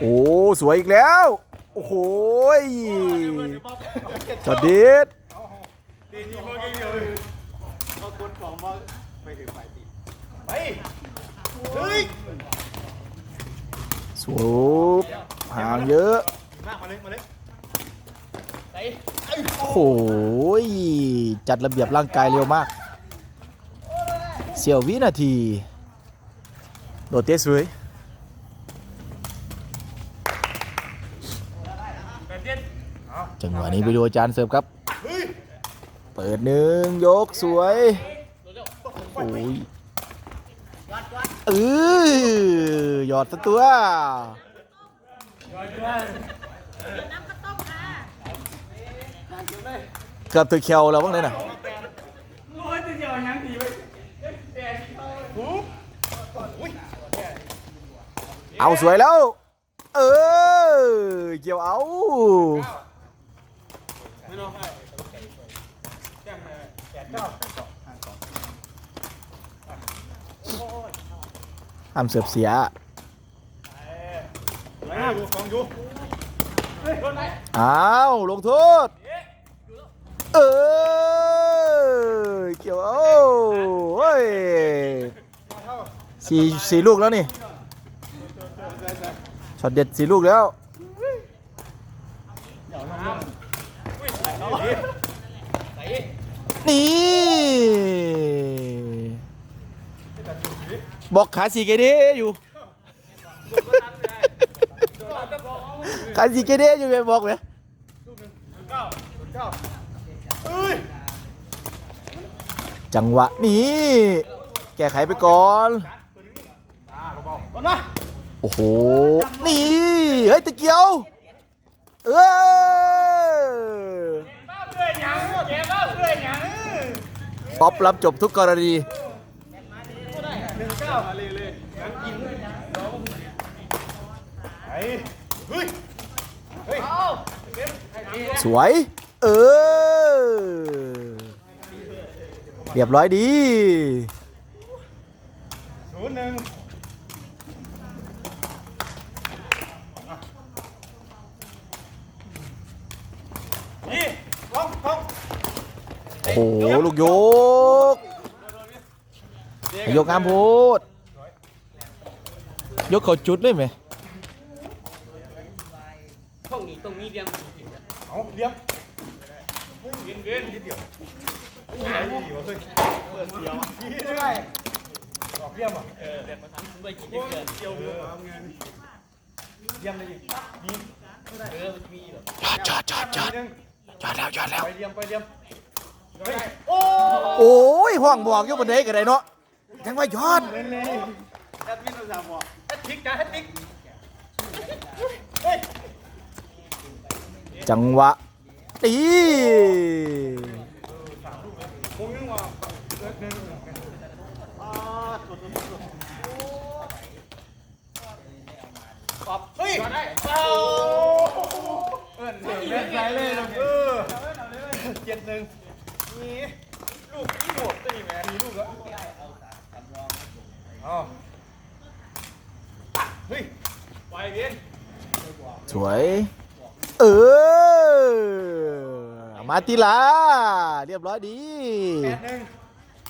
โอ้สวยอีกแล้ว โอ้โหจอดดิดตีนี่พวกนี้เลยเอากดของมาไปถึงไฟตีไปเฮ้ยสูบห่างเยอะมากมาเลยมาเลยโอ้โหจัดระเบียบร่างกายเร็วมาก เสี่ยววินาที โดดเตะสวย แบบเย็น จังหวะนี้ไปดูอาจารย์เสิร์ฟครับ เปิดหนึ่งยกสวยโอ้ยเออหยอดสักตัว เกือบถึงเคียวแล้วบ้างเลยนะเอาสวยแล้ว เออเกี่ยวเอา ไม่น้องไอ้แจ้งมาแปดเก้าห้ามเสิร์ฟเสียไหนดูฟองดูเฮ้ยโดนไหนอ้าวลงโทษ เออเกี่ยวเอาเฮ้ยสี่สี่ลูกแล้วนี่ช็อตเด็ดสี่ลูกแล้ว นี่บอกขาสีเกเดอยู่ ขาสีเกเดอยู่เลยบอกเลยจังหวะนี้ แก้ไขไปก่อนโอ้โห นี่ เฮ้ยตะเกียว เออ บ้าเพื่อนยังแกบ้าเพื่อนยัง ป๊อปรับจบทุกกรณีสวย เออ เรียบร้อยดีศูนย์หนึ่งนี่ท้องท้อง หลูกยกยกงามโพดยกเขาจุดเลยไหมเอาเลี้ยงเวียนเวียนนิดเดียวหายดีวะเฮ้ยเปิดเดียวยี่ได้ดอกเลี้ยมอะเออเลี้ยมมาทำด้วยกินเดียวเดียวเออเงินเลี้ยมเลยดิมีเออมีแบบจอดจอดจอดจอดจอดแล้วจอดแล้วไปเลี้ยมไปเลี้ยมเฮ้ย โอ้โอ้ยห้องบอกอยู่บนเด็กกันไดเนาะยังว่ายอดเล่นเลยแอดมินเราสั่งบอกแอดทิกนะแอดทิกเฮ้ยจังหวะตีคงนึกว่าเลิกนึงอ่าสุดสุดสุดปรับเฮ้ยได้เอาเอิ้นเล่นใจเลยเออเจ็ดหนึ่ง มีลูกที่โดดได้ยังไงมีลูกแล้วเอเฮ้ยไปเวียนสวย เออ มาติลา เรียบร้อยดี แปดหนึ่ง